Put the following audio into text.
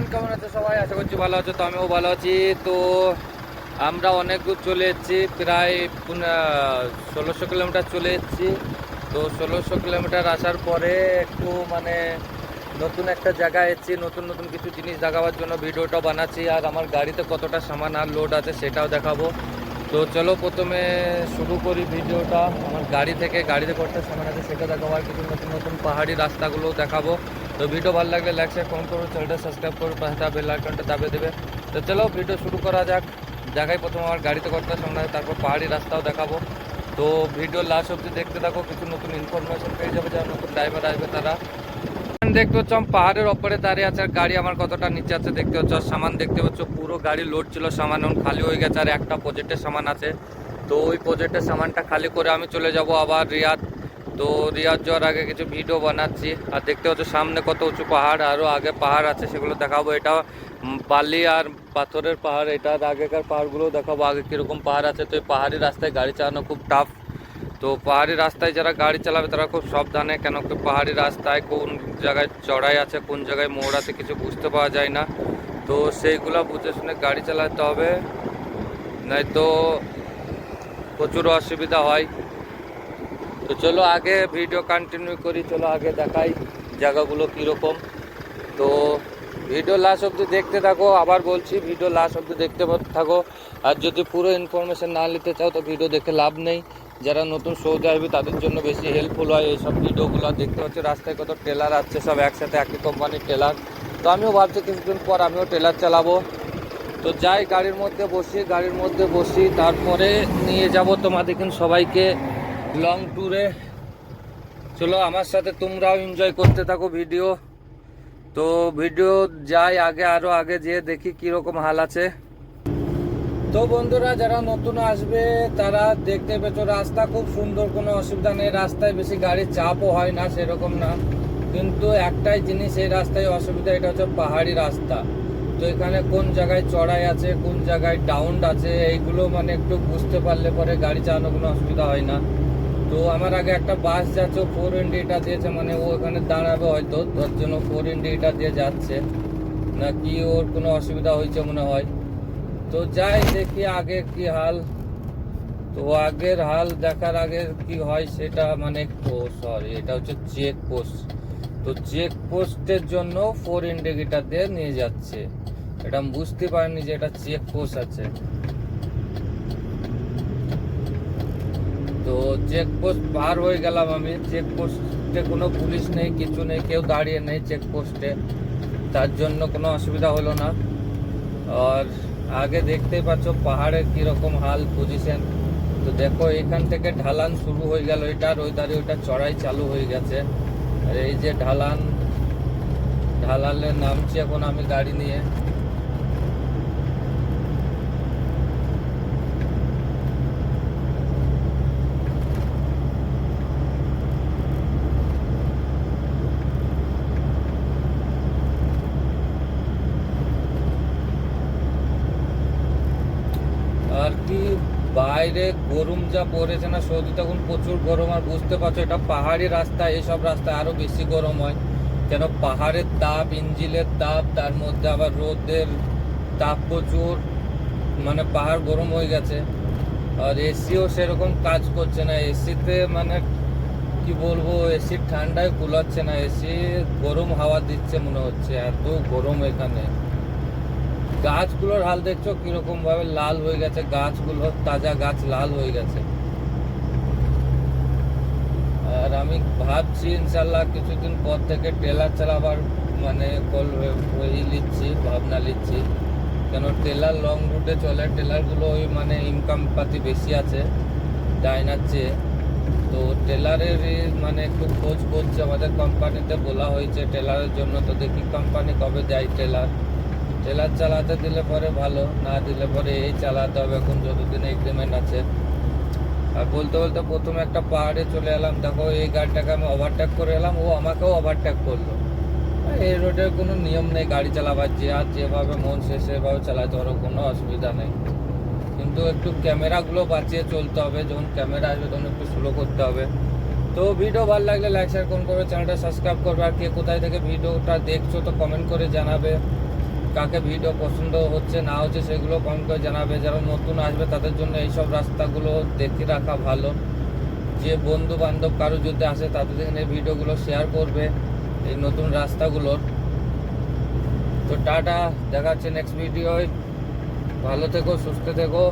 Friend কেমন আছে সবাই? আশা করছি ভালো আছো, তো আমিও ভালো আছি। তো আমরা অনেক দূর চলে এসেছি, প্রায় ষোলোশো কিলোমিটার চলে এসেছি। তো ষোলোশো কিলোমিটার আসার পরে একটু মানে নতুন একটা জায়গায় এসেছি, নতুন নতুন কিছু জিনিস দেখাবার জন্য ভিডিওটা বানাচ্ছি। আর আমার গাড়িতে কতটা সামান আর লোড আছে সেটাও দেখাবো। তো চলো প্রথমে শুরু করি ভিডিওটা। আমার গাড়ি থেকে গাড়িতে কতটা সামান আছে সেটা দেখাবো। আর কিছু নতুন নতুন পাহাড়ি রাস্তাগুলো দেখাবো। তো ভিডিও ভালো লাগলে লাইক শেয়ার কমেন্ট করো চ্যানেলটা সাবস্ক্রাইব করো, পাশে বেল আইকনটা দাবিয়ে দেবে। তো চলো ভিডিও শুরু করা যাক। জায়গায় প্রথমে আমার গাড়িতে কতটা সামনে তারপর পাহাড়ি রাস্তাও দেখাবো। তো ভিডিও লাস্ট অবধি দেখতে থাকো, কিছু নতুন ইনফরমেশন পেয়ে যাবে যারা নতুন ড্রাইভার আসবে তারা। দেখতে আমি পাহাড়ের ওপরে দাঁড়িয়ে আছে, আর গাড়ি আমার কতটা নিচে আছে দেখতে আর সামান দেখতে পাচ্ছ, পুরো গাড়ি লোড ছিল, সামান এখন খালি হয়ে গেছে, আর একটা প্রজেক্টের সামান আছে। তো ওই প্রজেক্টের সামানটা খালি করে আমি চলে যাব আবার রিয়াদ তো রিয়াদ যাওয়ার আগে কিছু ভিডিও বানাচ্ছি। আর দেখতে হচ্ছে সামনে কত উঁচু পাহাড় আরও আগে পাহাড় আছে, সেগুলো দেখাবো। এটা বালি আর পাথরের পাহাড় এটার আগেকার পাহাড়গুলো দেখাবো, আগে কীরকম পাহাড় আছে। তো এই পাহাড়ি রাস্তায় গাড়ি চালানো খুব টাফ তো পাহাড়ি রাস্তায় যারা গাড়ি চালাবে, তারা খুব সাবধানে, কেন কি পাহাড়ি রাস্তায় কোন জায়গায় চড়াই আছে, কোন জায়গায় মোড় আছে, কিছু বুঝতে পাওয়া যায় না। তো সেইগুলো বুঝে শুনে গাড়ি চালাতে হবে। নয়তো প্রচুর অসুবিধা হয়। তো চলো আগে ভিডিও কন্টিনিউ করি, চলো আগে দেখাই জায়গাগুলো কীরকম। তো ভিডিও লাস্ট অবধি দেখতে থাকো, আবার বলছি ভিডিও লাস্ট অবধি দেখতে থাকো। আর যদি পুরো ইনফরমেশান না নিতে চাও, তো ভিডিও দেখে লাভ নেই। যারা নতুন সৌদি আসবে তাদের জন্য বেশি হেল্পফুল হয় এইসব ভিডিওগুলো দেখতে পাচ্ছি, রাস্তায় কত টেলার আসছে, সব একসাথে একই কোম্পানির টেলার তো আমিও ভাবছি কিছুদিন পর আমিও টেলার চালাবো। তো যাই, গাড়ির মধ্যে বসি, গাড়ির মধ্যে বসি, তারপরে নিয়ে যাব তোমাদের সবাইকে। লং ট্যুরে চলো, আমার সাথে তোমরাও এনজয় করতে থাকো ভিডিও তো ভিডিও যাই আগে, আরও আগে যেয়ে দেখি কীরকম হাল আছে। তো বন্ধুরা, যারা নতুন আসবে, তারা দেখতে পেছো রাস্তা খুব সুন্দর, কোনো অসুবিধা নেই। রাস্তায় বেশি গাড়ির চাপও হয় না, সেরকম না। কিন্তু একটাই জিনিস, এই রাস্তায় অসুবিধা, এটা হচ্ছে পাহাড়ি রাস্তা। তো এখানে কোন জায়গায় চড়াই আছে, কোন জায়গায় ডাউন আছে, এইগুলো মানে একটু বুঝতে পারলে পরে গাড়ি চালানো কোনো অসুবিধা হয় না। তো আমার আগে একটা বাস যাচ্ছে ফোর ইন্ডিটা দিয়েছে মানে ও ওখানে দাঁড়াবে হয়তো, তার জন্য ফোর ইন্ডিটা দিয়ে যাচ্ছে। না নাকি ওর কোনো অসুবিধা হয়েছে মনে হয়। তো যাই দেখি আগে কি হাল। তো আগের হাল দেখার আগে কি হয় সেটা মানে সরি এটা হচ্ছে চেক পোস্ট তো চেক পোস্টের জন্য ফোর ইন্ডিকেটার দিয়ে নিয়ে যাচ্ছে। এটা আমি বুঝতে পারিনি যে এটা চেক পোস্ট আছে। তো চেক পোস্ট পার হয়ে গেলাম আমি। চেক পোস্টে কোনো পুলিশ নেই, কিছু নেই, কেউ দাঁড়িয়ে নেই চেক পোস্টে তার জন্য কোনো অসুবিধা হলো না। আর আগে দেখতেই পাচ্ছ পাহাড়ের কীরকম হাল পজিশন তো দেখো এখান থেকে ঢালান শুরু হয়ে গেল এটার ওই ধারে ওইটা চড়াই চালু হয়ে গেছে। আর এই যে ঢালান ঢালালে নামছি এখন আমি গাড়ি নিয়ে। আর বাইরে গরম যা পড়েছে না সৌদি তখন প্রচুর গরম আর বুঝতে পারছ, এটা পাহাড়ি রাস্তা এইসব রাস্তায় আরও বেশি গরম হয়। কেন পাহাড়ের তাপ, ইঞ্জিলের তাপ, তার মধ্যে আবার রোদের তাপ প্রচুর মানে পাহাড় গরম হয়ে গেছে। আর এসিও সেরকম কাজ করছে না, এসিতে মানে কি বলব, এসির ঠান্ডায় কুলাচ্ছে না, এসি গরম হাওয়া দিচ্ছে মনে হচ্ছে, এত গরম এখানে। গাছগুলোর হাল দেখছ? কীরকম ভাবে লাল হয়ে গেছে গাছগুলো, তাজা গাছ লাল হয়ে গেছে। আর আমি ভাবছি ইনশাল্লাহ কিছুদিন পর থেকে টেলার চালাবার মানে কল ওই নিচ্ছি, ভাবনা নিচ্ছি। কেন টেলার লং রুটে চলে, টেলারগুলো ওই মানে ইনকাম পাতি বেশি আছে ডাইনার চেয়ে তো টেলারের মানে একটু খোঁজ করছে, আমাদের কোম্পানিতে বলা হয়েছে টেলারের জন্য, তো দেখি কোম্পানি কবে দেয় টেলার। টেলার চালাতে দিলে পরে ভালো, না দিলে পরে এই চালাতে হবে, এখন যতদিন এগ্রিমেন্ট আছে। আর বলতে বলতে প্রথমে একটা পাহাড়ে চলে এলাম, দেখো এই গাড়িটাকে আমি ওভারটেক করে এলাম, ও আমাকেও ওভারটেক করল। এই রোডের কোনো নিয়ম নেই, গাড়ি চালাবার, যে আর যেভাবে মন সে সেভাবে চালাতে পারো, কোনো অসুবিধা নেই। কিন্তু একটু ক্যামেরাগুলো বাঁচিয়ে চলতে হবে, যখন ক্যামেরা আসবে তখন একটু স্লো করতে হবে। তো ভিডিও ভালো লাগলে লাইক শেয়ার কোন করবে চ্যানেলটা সাবস্ক্রাইব করবে। আর কে কোথায় থেকে ভিডিওটা দেখছ তো কমেন্ট করে জানাবে। কাকে ভিডিও পছন্দ হচ্ছে, না হচ্ছে সেগুলো কমেন্ট করে জানাবে। যারা নতুন আসবে, তাদের জন্য এইসব রাস্তাগুলো দেখে রাখা ভালো। যে বন্ধু বান্ধব কারও যদি আসে, তাদের এখানে ভিডিওগুলো শেয়ার করবে এই নতুন রাস্তাগুলোর। তো টাটা, দেখাচ্ছে নেক্সট ভিডিওয় ভালো থেকো, সুস্থ থেকো।